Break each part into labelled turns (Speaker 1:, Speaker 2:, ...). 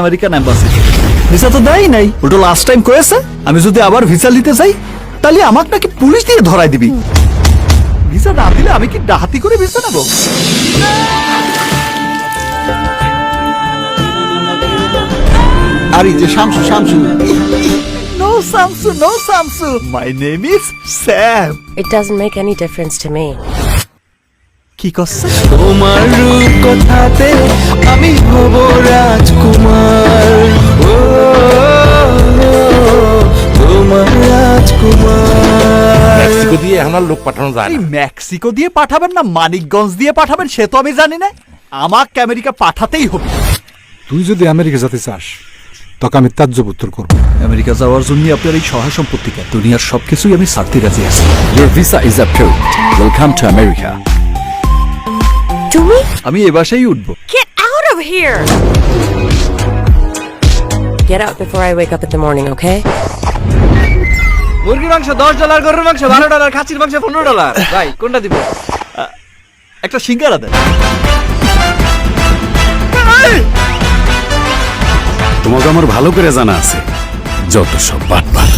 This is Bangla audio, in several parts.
Speaker 1: American embassy. ভিসা তো দেয় নাই। ওটা লাস্ট টাইম কয়েছে আমি যদি আবার ভিসা নিতে চাই তাহলে আমাকে নাকি পুলিশ দিয়ে ধরাই দিবি। ভিসা না দিলে আমি কি ডাহাতি করে ভিসা নেব?
Speaker 2: আর এই যে Shamsu Shamsu.
Speaker 1: No Samsu no Samsu my name is Sam
Speaker 3: It doesn't make any difference to me.
Speaker 1: কি করছে?
Speaker 4: তোমার রূপ কথাতে
Speaker 5: দিয়ে এখন আর লোক পাঠানো যায়
Speaker 1: এই
Speaker 5: না
Speaker 1: মেক্সিকো দিয়ে পাঠাবেন না মানিকগঞ্জ দিয়ে পাঠাবেন সে তো আমি জানি না আমাকে আমেরিকা পাঠাতেই হবে
Speaker 6: তুই যদি আমেরিকা যেতে চাস তোকে আমি তাজ্জব উত্তর করব
Speaker 1: আমেরিকা যাওয়ার জন্য আপনার এই সহায় সম্পত্তিকে দুনিয়ার সবকিছুই আমি ছাড়তে রাজি আছি
Speaker 7: Your visa is approved. Welcome to America.
Speaker 3: তুমি
Speaker 1: আমি এ বাসায় উঠবো
Speaker 3: get out of here. Get out before I wake up in the morning, okay?
Speaker 4: মুরগির মাংস দশ ডলার গরুর মাংস বারো ডলার খাসির মাংস পনেরো ডলার। ভাই কোনটা দিব?
Speaker 1: একটা সিঙ্গারা দেন।
Speaker 7: তোমাকে আমার ভালো করে জানা আছে যত সব বাটপার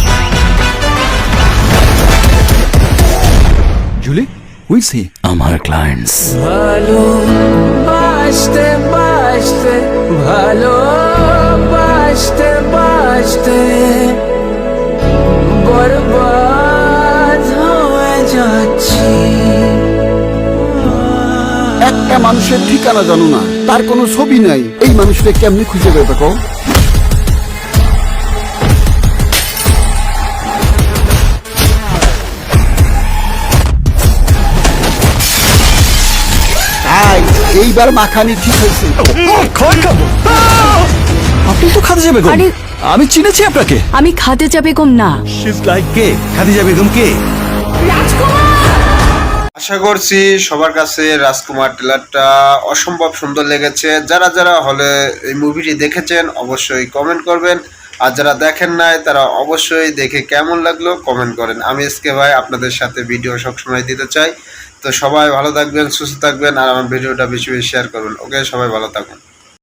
Speaker 1: জুলি হুইস হি
Speaker 7: আমার ক্লায়েন্টস
Speaker 4: ভালো বাসতে বাসতে
Speaker 2: একটা মানুষের ঠিকানা জানো না তার কোনো ছবি নাই। এই মানুষটা কেমনি খুঁজে কও তাই এইবার মাখানি ঠিক হয়েছে।
Speaker 1: খাব। আপনি তো খাতে যাবে
Speaker 8: আরে
Speaker 1: আমি চিনেছি আপনাকে।
Speaker 8: আমি খাদিজা বেগম না।
Speaker 1: শিজ লাইক
Speaker 5: কে? খাদিজা বেগম কে?
Speaker 9: আশা করছি সবার কাছে রাজকুমার ট্রেলারটা অসম্ভব সুন্দর লেগেছে। যারা যারা হলে এই মুভিটি দেখেছেন অবশ্যই কমেন্ট করবেন। আর যারা দেখেন নাই তারা অবশ্যই দেখে কেমন লাগল কমেন্ট করেন। আমি এসকে ভাই আপনাদের সাথে ভিডিও সবসময় দিতে চাই। তো সবাই ভালো থাকবেন সুস্থ থাকবেন আর আমার ভিডিওটা বেশি বেশি শেয়ার করবেন। ওকে সবাই ভালো থাকুন।